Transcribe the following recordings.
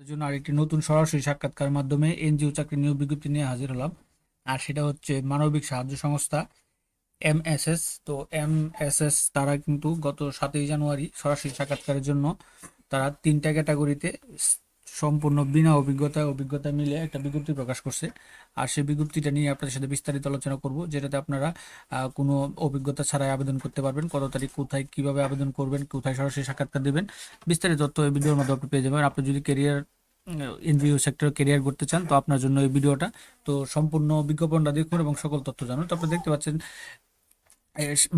জন্য আরেকটি নতুন সরাসরি সাক্ষাৎকার মাধ্যমে এনজিও চাকরি নিয়োগ বিজ্ঞপ্তি নিয়ে হাজির হলাম। আর সেটা হচ্ছে মানবিক সাহায্য সংস্থা এমএসএস। তো এমএসএস তারা কিন্তু গত সাতই জানুয়ারি সরাসরি সাক্ষাৎকারের জন্য তারা তিনটা ক্যাটাগরিতে সম্পূর্ণ বিনা অভিজ্ঞতায় অভিজ্ঞতা মিলে একটা বিজ্ঞপ্তি প্রকাশ করছে। আর সেই বিজ্ঞপ্তিটা নিয়ে আপনাদের সাথে বিস্তারিত আলোচনা করব, যেটাতে আপনারা কোনো অভিজ্ঞতা ছাড়াই আবেদন করতে পারবেন, কত তারিখ, কোথায়, কীভাবে আবেদন করবেন, কোথায় সরাসরি সাক্ষাৎকার দেবেন, বিস্তারিত তথ্য এই ভিডিওর মধ্যে আপনি পেয়ে যাবেন। আপনি যদি কেরিয়ার এনজিও সেক্টরে কেরিয়ার করতে চান, তো আপনার জন্য এই ভিডিওটা। তো সম্পূর্ণ বিজ্ঞাপনটা দেখুন এবং সকল তথ্য জানুন। তো আপনি দেখতে পাচ্ছেন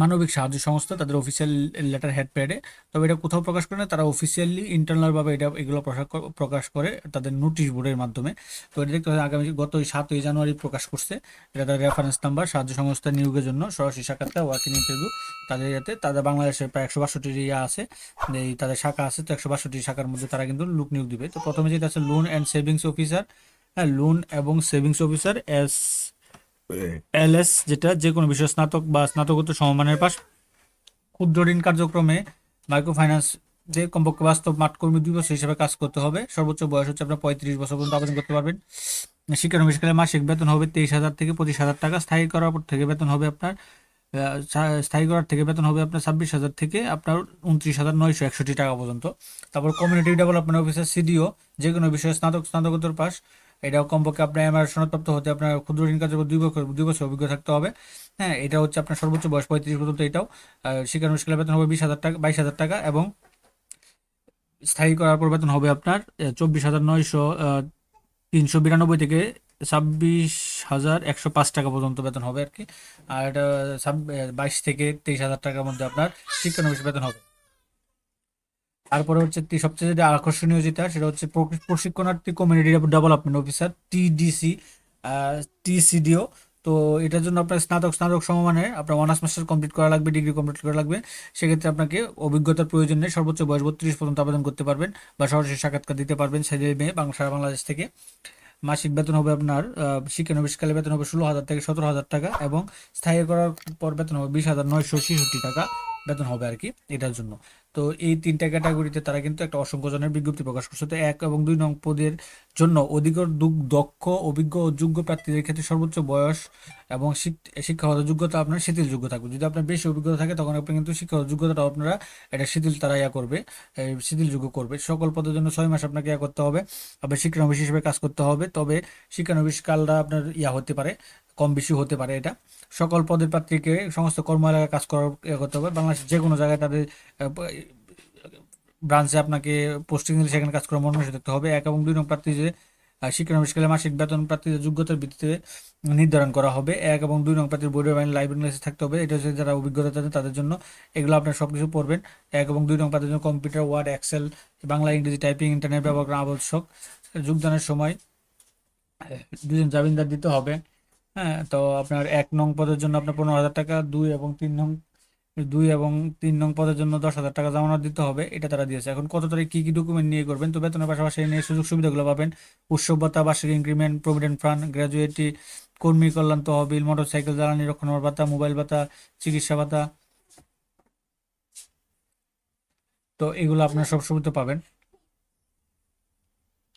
মানবিক সাহায্য সংস্থা, তাদের অফিসিয়াল লেটার হেড প্যাডে তবে এটা কোথাও প্রকাশ করে না, তারা অফিসিয়ালি ইন্টারনালভাবে এটা, এগুলো প্রকাশ প্রকাশ করে তাদের নোটিশ বোর্ডের মাধ্যমে। তো এটা দেখতে আগামী গত সাতই জানুয়ারি প্রকাশ করছে। এটা তাদের রেফারেন্স নাম্বার সাহায্য সংস্থা নিয়োগের জন্য সরাসরি সাক্ষাৎকার ওয়ার্কিং ইন্টারভিউ তাদের ইয়াতে, তাদের বাংলাদেশে প্রায় একশো বাষট্টি ইয়া আছে। এই তাদের শাখা আছে, তো একশো বাষট্টি শাখার মধ্যে তারা কিন্তু লোক নিয়োগ দিবে। তো প্রথমে যেটা আছে লোন অ্যান্ড সেভিংস অফিসার হ্যাঁ লোন এবং সেভিংস অফিসার এস এলএস যেটা যে কোনো বিষয়ে স্নাতক বা স্নাতকোত্তর সমমানের পাশ, ক্ষুদ্র ঋণ কার্যক্রমে মাইক্রো ফাইন্যান্স যে কমপক্ষে বাস্তব মাঠকর্মী দুই বছর হিসেবে কাজ করতে হবে। সর্বোচ্চ বয়স হচ্ছে আপনার পঁয়ত্রিশ বছর পর্যন্ত আবেদন করতে পারবেন। শিক্ষা শিক্ষানবিশকালে মাসিক বেতন হবে তেইশ হাজার থেকে পঁচিশ হাজার টাকা। স্থায়ী করার পর থেকে বেতন হবে আপনার স্থায়ী করার থেকে বেতন হবে আপনার ছাব্বিশ হাজার থেকে আপনার উনত্রিশ হাজার নয়শো একষট্টি টাকা পর্যন্ত। তারপর কমিউনিটি ডেভেলপমেন্ট অফিসার সিডিও যে কোনো বিষয়ে স্নাতক, স্নাতকোত্তর পাস এটাও কমপক্ষে আপনার এমআর সনদপ্রাপ্ত হতে আপনার ক্ষুদ্র ঋণ কার্যক্রম দুই বছর দুই বছর অভিজ্ঞ থাকতে হবে। হ্যাঁ এটা হচ্ছে আপনার সর্বোচ্চ বয়স পঁয়ত্রিশ পর্যন্ত এটাও। শিক্ষা শিক্ষানবিশকালে বেতন হবে বিশ হাজার টাকা, বাইশ হাজার টাকা এবং স্থায়ী করার পর বেতন হবে আপনার চব্বিশ হাজার নয়শো তিনশো বিরানব্বই থেকে ছাব্বিশ হাজার একশো পাঁচ টাকা পর্যন্ত বেতন হবে আর কি। আর এটা বাইশ থেকে তেইশ হাজার টাকার মধ্যে আপনার শিক্ষানবিশ বেতন হবে। তারপরে হচ্ছে সবচেয়ে যেটা আকর্ষণীয় যেটা সেটা হচ্ছে প্রশিক্ষণার্থী community development officer TDC TCDO তো এটার জন্য আপনার স্নাতক স্নাতক সমমানের আপনার অনার্স মাস্টার কমপ্লিট করা লাগবে ডিগ্রি কমপ্লিট করা লাগবে। সেক্ষেত্রে আপনাকে অভিজ্ঞতার প্রয়োজন নেই সর্বোচ্চ বয়স বত্রিশ পর্যন্ত আবেদন করতে পারবেন বা সরাসরি সাক্ষাৎকার দিতে পারবেন ছেলে মেয়ে বাংলা বাংলাদেশ থেকে। মাসিক বেতন হবে আপনার আহ, শিক্ষানবিশকালে বেতন হবে ষোলো হাজার থেকে সতেরো হাজার টাকা এবং স্থায়ী করার পর বেতন হবে বিশ হাজার নয়শো ছেষট্টি টাকা বেতন হবে আর কি এটার জন্য। তো এই তিনটা ক্যাটাগরিতে তারা কিন্তু একটা অসংখ্য জনের বিজ্ঞপ্তি প্রকাশ করছে। তো এক এবং দুই নং পদের জন্য অধিকর দক্ষ, অভিজ্ঞ ও যোগ্য প্রার্থীদের ক্ষেত্রে সর্বোচ্চ বয়স এবং শিক- শিক্ষাগত যোগ্যতা আপনার শিথিল যোগ্য থাকবে। যদি আপনার বেশি অভিজ্ঞতা থাকে, তখন আপনি কিন্তু শিক্ষাগত যোগ্যতাটা আপনারা এটা শিথিল, তারা ইয়া করবে শিথিল যোগ্য করবে। সকল পদের জন্য ছয় মাস আপনাকে ইয়া করতে হবে। আবার শিক্ষানবিশ হিসেবে কাজ করতে হবে, তবে শিক্ষানবিশ কালটা আপনার ইয়া হতে পারে, কম বেশি হতে পারে এটা। সকল পদের প্রার্থীকে, সমস্ত কর্ম এলাকায় কাজ করার করতে হবে। বাংলাদেশের যে কোনো জায়গায় তাদের ব্রাঞ্চে আপনাকে পোস্টিং দিলে সেখানে কাজ করার মনোনীত থাকতে হবে। এক এবং দুই নং প্রার্থী যে শিক্ষা শিক্ষানবিশকালে মাসিক বেতন প্রার্থীদের যোগ্যতার ভিত্তিতে নির্ধারণ করা হবে। এক এবং দুই নং প্রার্থীর বোর্ডের বাইন লাইব্রেরি লাইসেন্স থাকতে হবে। এটা হচ্ছে যারা অভিজ্ঞতা তাদের তাদের জন্য। এগুলো আপনার সব কিছু পড়বেন। এক এবং দুই নং প্রার্থীর জন্য কম্পিউটার ওয়ার্ড এক্সেল বাংলা, ইংরেজি টাইপিং ইন্টারনেট ব্যবহার করা আবশ্যক। যোগদানের সময়, দুজন জামিনদার দিতে হবে। হ্যাঁ তো আপনার এক নং পদের জন্য আপনার পনেরো হাজার টাকা, দুই এবং তিন নং দুই এবং তিন নং পদের জন্য দশ হাজার টাকা জামানত দিতে হবে, এটা তারা দিয়েছে। এখন কত তারিখ কী কি ডকুমেন্ট নিয়ে করবেন? তো বেতনের পাশাপাশি নিয়ে সুযোগ সুবিধাগুলো পাবেন। উৎসব ভাতা বার্ষিক ইনক্রিমেন্ট প্রভিডেন্ট ফান্ড গ্র্যাজুয়েটি কর্মী কল্যাণ তহবিল মোটরসাইকেল জ্বালানি রক্ষণার ভাতা মোবাইল ভাতা, চিকিৎসা ভাতা। তো এগুলো আপনারা সব সুবিধা পাবেন।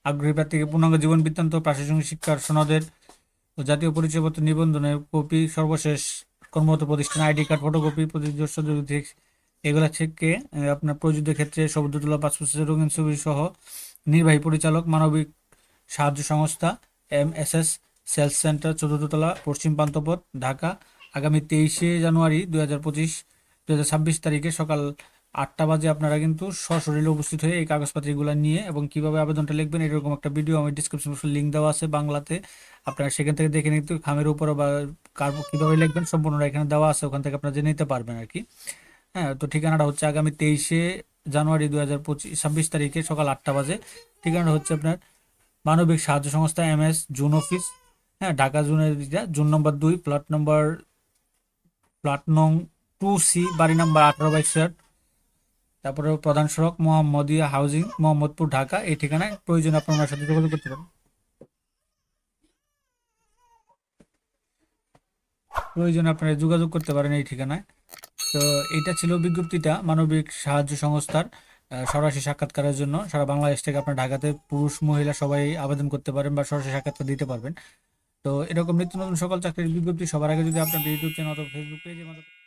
আগ্রহী প্রার্থীকে পূর্ণাঙ্গ জীবন বৃত্তান্ত, প্রাশাসনিক শিক্ষার সনদের ও জাতীয় পরিচয়পত্র নিবন্ধনের কপি সর্বশেষ কর্মরত প্রতিষ্ঠান, আইডি কার্ড, ফটোকপি প্রতিদর্শ এগুলা থেকে আপনার প্রযোজ্য ক্ষেত্রে শব্দতুলা পাসপোর্ট রঙিন ছবি সহ নির্বাহী পরিচালক, মানবিক সাহায্য সংস্থা M S S sales centre, চতুর্থতলা, পশ্চিম পান্তপথ, ঢাকা। আগামী তেইশে জানুয়ারি দু হাজার পঁচিশ দু হাজার ছাব্বিশ তারিখে সকাল আটটা বাজে আপনারা কিন্তু সশরীরে উপস্থিত হয়ে এই কাগজপত্রগুলো নিয়ে এবং কীভাবে আবেদনটা লিখবেন এরকম একটা ভিডিও আমি ডিসক্রিপশন বক্সে লিঙ্ক দেওয়া আছে বাংলাতে। আপনারা সেখান থেকে দেখে নিতে খামের উপরে বা কার কীভাবে লিখবেন সম্পূর্ণটা এখানে দেওয়া আছে, ওখান থেকে আপনারা জেনে নিতে পারবেন আর কি। হ্যাঁ তো ঠিকানাটা হচ্ছে আগামী তেইশে জানুয়ারি দুই হাজার পঁচিশ, ছাব্বিশ তারিখে সকাল আটটা বাজে। ঠিকানাটা হচ্ছে আপনার মানবিক সাহায্য সংস্থা এম এস জুন অফিস। হ্যাঁ ঢাকা জুনের জুন নম্বর দুই, প্লট নম্বর, প্লট নং টু সি, বাড়ি নাম্বার আঠারো বাইশ ষাট। তারপরে প্রধান সড়ক, মোহাম্মদিয়া হাউজিং, মোহাম্মদপুর, ঢাকা। এই ঠিকানায় প্রয়োজন আপনার সাথে যোগাযোগ করতে পারেন। প্রয়োজন আপনারা যোগাযোগ করতে পারেন এই ঠিকানায়। তো এটা ছিল বিজ্ঞপ্তিটা মানবিক সাহায্য সংস্থার সরাসরি সাক্ষাৎকারের জন্য। সারা বাংলাদেশ থেকে আপনার ঢাকাতে পুরুষ, মহিলা সবাই আবেদন করতে পারেন বা সরাসরি সাক্ষাৎকার দিতে পারবেন। তো এরকম নিত্য নতুন সকল চাকরির বিজ্ঞপ্তি সবার আগে যদি আপনার ইউটিউব চ্যানেল অথবা ফেসবুক মাধ্যমে